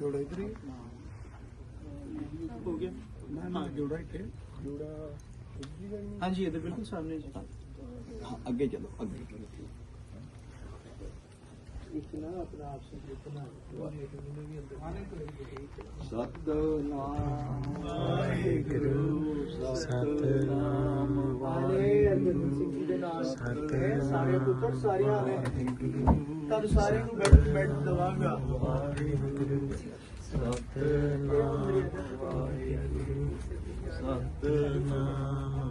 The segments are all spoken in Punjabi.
जोड़ा इधर ही हो गया हाँ जोड़ा इधर जोड़ा हाँ जी इधर बिल्कुल सामने हाँ आगे चलो आगे। सतनाम वाहेगुरु सतनाम वाहेगुरु। ਦੇ ਨਾਲ ਇਹ ਸਾਰੇ ਪੁੱਤਰ ਸਾਰੀਆਂ ਨੇ ਤੁਹਾਨੂੰ ਸਾਰਿਆਂ ਨੂੰ ਬੈਠ ਬੈਠ ਦਵਾਂਗਾ। ਸਤਨਾਮ ਵਾਹਿਗੁਰੂ ਸਤਨਾਮ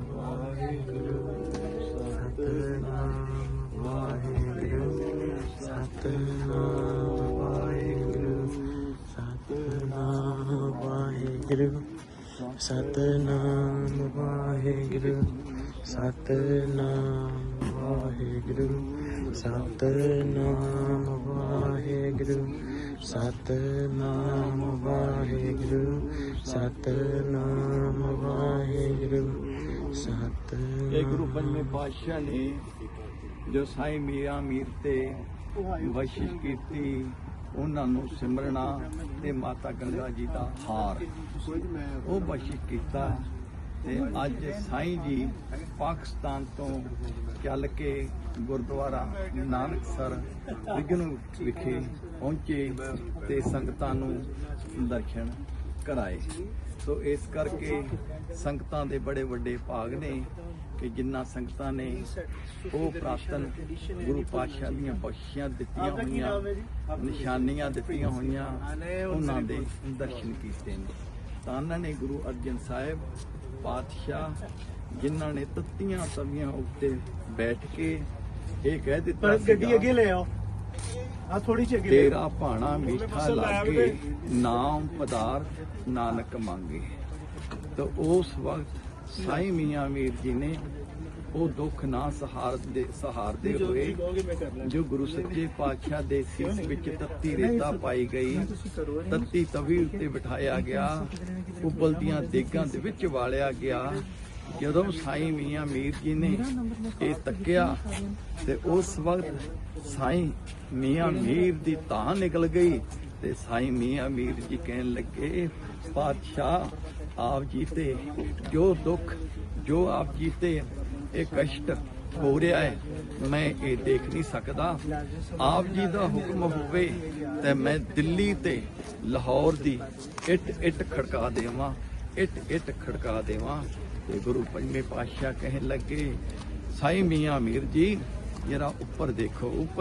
ਵਾਹਿਗੁਰੂ ਸਤਨਾਮ ਵਾਹਿਗੁਰੂ ਸਤਨਾਮ ਵਾਹਿਗੁਰੂ ਸਤਨਾਮ ਵਾਹਿਗੁਰੂ। ਸਤਨਾਮ ਵਾਹਿਗੁਰੂ ਸਤਨਾਮ ਵਾਹਿਗੁਰੂ ਸਤਨਾਮ ਵਾਹਿਗੁਰੂ ਸਤਨਾਮ ਵਾਹਿਗੁਰੂ ਸਤ ਇਹ ਗੁਰੂ ਪੰਜਵੇਂ ਪਾਤਸ਼ਾਹ ਨੇ ਜੋ ਸਾਈ ਮੀਆਂ ਮੀਰ ਤੇ ਬਖਸ਼ਿਸ਼ ਕੀਤੀ, ਉਹਨਾਂ ਨੂੰ ਸਿਮਰਨਾ ਤੇ ਮਾਤਾ ਗੰਗਾ ਜੀ ਦਾ ਹਾਰ। ਉਹ ਬਖਸ਼ਿਸ਼ ਕੀਤਾ। ਤੇ ਅੱਜ ਸਾਈਂ ਜੀ ਪਾਕਿਸਤਾਨ ਤੋਂ ਚੱਲ ਕੇ ਗੁਰਦੁਆਰਾ ਨਾਨਕਸਰ ਵਿਗਨ ਵਿਖੇ ਪਹੁੰਚੇ ਤੇ ਸੰਗਤਾਂ ਨੂੰ ਦਰਸ਼ਨ ਕਰਾਏ। ਸੋ ਇਸ ਕਰਕੇ ਸੰਗਤਾਂ ਦੇ ਬੜੇ ਵੱਡੇ ਭਾਗ ਨੇ ਕਿ ਜਿੰਨਾ ਸੰਗਤਾਂ ਨੇ ਉਹ ਪ੍ਰਾਤਨ ਗੁਰੂ ਪਾਤਸ਼ਾਹ ਦੀਆਂ ਬਖਸ਼ੀਆਂ ਦਿੱਤੀਆਂ ਹੋਈਆਂ, ਨਿਸ਼ਾਨੀਆਂ ਦਿੱਤੀਆਂ ਹੋਈਆਂ, ਉਹਨਾਂ ਦੇ ਦਰਸ਼ਨ ਕੀਤੇ ਨੇ। ਤਾਂ ਉਹਨਾਂ ਨੇ ਗੁਰੂ ਅਰਜਨ ਸਾਹਿਬ ਪਾਤਸ਼ਾਹ ਜਿਨ੍ਹਾਂ ਨੇ ਤੱਤੀਆਂ ਤਵੀਆਂ ਉੱਤੇ ਬੈਠ ਕੇ ਇਹ ਕਹਿ ਦਿੱਤਾ ਪਰ ਗੱਡੀ ਅੱਗੇ ਲੈ ਆਓ। ਆ ਥੋੜੀ ਜਿਹੀ ਅੱਗੇ ਲੈ। ਤੇਰਾ ਭਾਣਾ ਮਿੱਠਾ ਲਾਗੇ ਨਾਮ ਪਦਾਰਥ ਨਾਨਕ ਮੰਗੇ। ਤਾਂ ਉਸ ਵਕਤ ਸਾਈਂ ਮੀਆਂ ਮੀਰ ਜੀ ਨੇ ਉਹ ਦੁੱਖ ਨਾ ਹੋਏ ਤੁਸੀਂ ਕਹੋਗੇ ਮੈਂ ਕਰ ਲਾਂਗਾ। ਜੋ ਗੁਰੂ ਸੱਚੇ ਪਾਤਸ਼ਾਹ ਦੇ ਸੀਸ ਵਿੱਚ ਤੱਤੀ ਰੇਤਾ ਪਾਈ ਗਈ। ਤੱਤੀ ਤਵੀ ਉੱਤੇ ਬਿਠਾਇਆ ਗਿਆ ਉਬਲਦੀਆਂ ਦੇਗਾਂ ਦੇ ਵਿੱਚ ਵਾਲਿਆ ਗਿਆ। ਜਦੋਂ ਸਾਈਂ ਮੀਆਂ ਮੀਰ ਜੀ ਨੇ ਇਹ ਤੱਕਿਆ ਤੇ ਉਸ ਵਕਤ ਸਾਈਂ ਮੀਆਂ ਮੀਰ ਦੀ ਤਾਂ ਨਿਕਲ ਗਈ ਤੇ ਸਾਈਂ ਮੀਆਂ ਮੀਰ ਜੀ ਕਹਿਣ ਲੱਗੇ ਪਾਤਸ਼ਾਹ ਆਪ ਜੀ ਤੇ ਜੋ ਦੁੱਖ ਜੋ ਆਪ ਜੀ ਤੇ ਇਹ ਕਸ਼ਟ ਹੋ ਰਿਹਾ ਹੈ। ਮੈਂ ਇਹ ਦੇਖ ਨਹੀਂ ਸਕਦਾ। ਆਪ ਜੀ ਦਾ ਹੁਕਮ ਹੋਵੇ ਤੇ ਮੈਂ ਦਿੱਲੀ ਤੇ ਲਾਹੌਰ ਦੀ ਇੱਟ ਇੱਟ ਖੜਕਾ ਦੇਵਾਂ, ਇੱਟ ਇੱਟ ਖੜਕਾ ਦੇਵਾਂ ਤੇ ਗੁਰੂ ਪੰਜਵੇਂ ਪਾਤਸ਼ਾਹ ਕਹਿਣ ਲੱਗੇ, ਸਾਈਂ ਮੀਆਂ ਮੀਰ ਜੀ, ਜਰਾ ਉੱਪਰ ਦੇਖੋ, ਉੱਪਰ